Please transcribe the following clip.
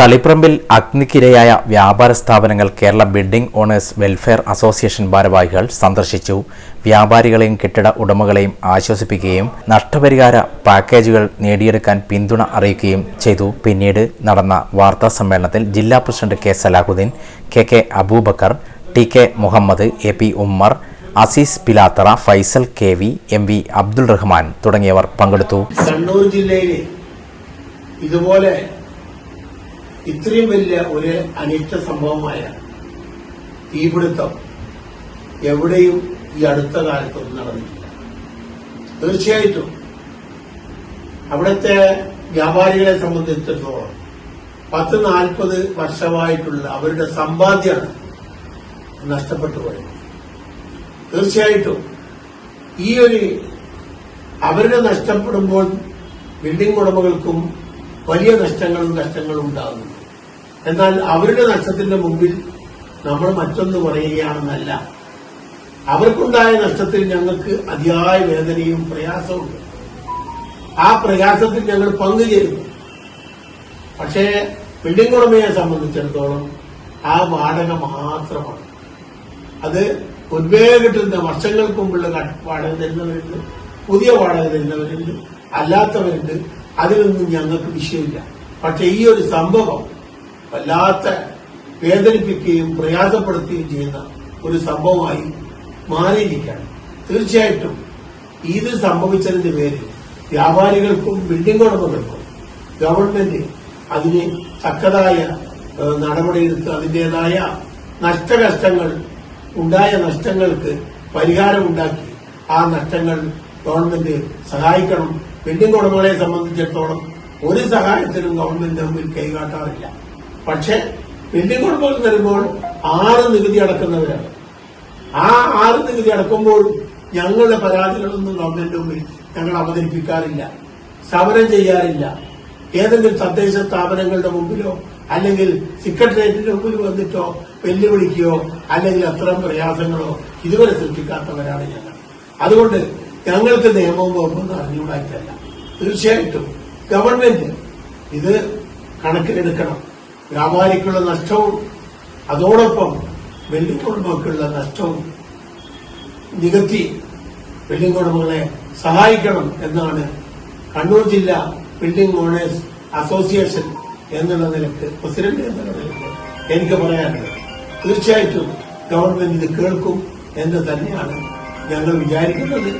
തളിപ്പറമ്പിൽ അഗ്നിക്കിരയായ വ്യാപാര സ്ഥാപനങ്ങൾ Kerala building owners welfare association ഭാരവാഹികൾ സന്ദർശിച്ചു. വ്യാപാരികളെയും കെട്ടിട ഉടമകളെയും ആശ്വസിപ്പിക്കുകയും നഷ്ടപരിഹാര പാക്കേജുകൾ നേടിയെടുക്കാൻ പിന്തുണ അറിയിക്കുകയും ചെയ്തു. പിന്നീട് നടന്ന വാർത്താ സമ്മേളനത്തിൽ ജില്ലാ president K Salahuddin K K Abubakar T K Muhammad A P Ummer Azeez Pilathara Faisal K V M V Abdul Rahman തുടങ്ങിയവർ പങ്കെടുത്തു. കണ്ണൂർ ജില്ലയിലെ ഇതുപോലെ ഇത്രയും വലിയ ഒരു അനിഷ്ട സംഭവമായ തീപിടുത്തം എവിടെയും ഈ അടുത്ത കാലത്തൊന്നും നടന്നിട്ടില്ല. തീർച്ചയായിട്ടും അവിടുത്തെ വ്യാപാരികളെ സംബന്ധിച്ചിടത്തോളം പത്ത് നാൽപ്പത് വർഷമായിട്ടുള്ള അവരുടെ സമ്പാദ്യമാണ് നഷ്ടപ്പെട്ടു പോയത്. തീർച്ചയായിട്ടും ഈ ഒരു അവരുടെ നഷ്ടപ്പെടുമ്പോൾ ബിൽഡിംഗ് ഉടമകൾക്കും വലിയ നഷ്ടങ്ങളും നഷ്ടങ്ങളും ഉണ്ടാകുന്നുണ്ട്. എന്നാൽ അവരുടെ നഷ്ടത്തിന്റെ മുമ്പിൽ നമ്മൾ മറ്റൊന്ന് പറയുകയാണെന്നല്ല. അവർക്കുണ്ടായ നഷ്ടത്തിൽ ഞങ്ങൾക്ക് അതിയായ വേദനയും പ്രയാസവുമുണ്ട്. ആ പ്രയാസത്തിൽ ഞങ്ങൾ പങ്കുചേരുന്നു. പക്ഷേ ബിൽഡിംഗ് ഉടമയെ സംബന്ധിച്ചിടത്തോളം ആ വാടക മാത്രമാണ്. അത് മുൻപേ കിട്ടുന്ന വർഷങ്ങൾക്ക് മുമ്പുള്ള വാടക തരുന്നവരുണ്ട് പുതിയ വാടക തരുന്നവരുണ്ട് അല്ലാത്തവരുണ്ട്. അതിലൊന്നും ഞങ്ങൾക്ക് വിഷയമില്ല. പക്ഷെ ഈ ഒരു സംഭവം വല്ലാത്ത വേദനിപ്പിക്കുകയും പ്രയാസപ്പെടുത്തുകയും ചെയ്യുന്ന ഒരു സംഭവമായി മാറിയിരിക്കുകയാണ്. തീർച്ചയായിട്ടും ഇത് സംഭവിച്ചതിന്റെ പേരിൽ വ്യാപാരികൾക്കും ബിൽഡിംഗ് ഉടമകൾക്കും ഗവൺമെന്റ് അതിന് തക്കതായ നടപടിയെടുത്ത് അതിന്റേതായ നഷ്ടകഷ്ടങ്ങൾ ഉണ്ടായ നഷ്ടങ്ങൾക്ക് പരിഹാരമുണ്ടാക്കി ആ നഷ്ടങ്ങൾ ഗവൺമെന്റ് സഹായിക്കണം. ബിൽഡിംഗ് ഉടമകളെ സംബന്ധിച്ചിടത്തോളം ഒരു സഹായത്തിനും ഗവൺമെന്റ് മുമ്പിൽ കൈകാട്ടാറില്ല പക്ഷെ ബിൽഡിംഗ് ഉടമകൾ വരുമ്പോൾ ആറ് നികുതി അടക്കുന്നവരാണ്. ആ ആറ് നികുതി അടക്കുമ്പോൾ ഞങ്ങളുടെ പരാതികളൊന്നും ഗവൺമെന്റ് മുമ്പിൽ ഞങ്ങൾ അവതരിപ്പിക്കാറില്ല. സമരം ചെയ്യാറില്ല. ഏതെങ്കിലും തദ്ദേശ സ്ഥാപനങ്ങളുടെ മുമ്പിലോ അല്ലെങ്കിൽ സെക്രട്ടേറിയറ്റിന്റെ മുമ്പിൽ വന്നിട്ടോ വെല്ലുവിളിക്കുകയോ അല്ലെങ്കിൽ അത്തരം പ്രയാസങ്ങളോ ഇതുവരെ സൃഷ്ടിക്കാത്തവരാണ് ഞങ്ങൾ. അതുകൊണ്ട് ഞങ്ങൾക്ക് നിയമവും വകുപ്പൊന്നും അറിഞ്ഞുകൂടായിട്ടല്ല. തീർച്ചയായിട്ടും ഗവൺമെന്റ് ഇത് കണക്കിലെടുക്കണം. വ്യാപാരിക്കുള്ള നഷ്ടവും അതോടൊപ്പം ഉടമക്കുള്ള നഷ്ടവും നികത്തി ബിൽഡിംഗ് ഉടമകളെ സഹായിക്കണം എന്നാണ് കണ്ണൂർ ജില്ല ബിൽഡിംഗ് ഓണേഴ്സ് അസോസിയേഷൻ എന്നുള്ള നിലയ്ക്ക് പ്രസിഡന്റ് എന്നുള്ള നിലയ്ക്ക് എനിക്ക് പറയാനുള്ളത്. തീർച്ചയായിട്ടും ഗവൺമെന്റ് ഇത് കേൾക്കും എന്ന് തന്നെയാണ് ഞങ്ങൾ വിചാരിക്കുന്നത്.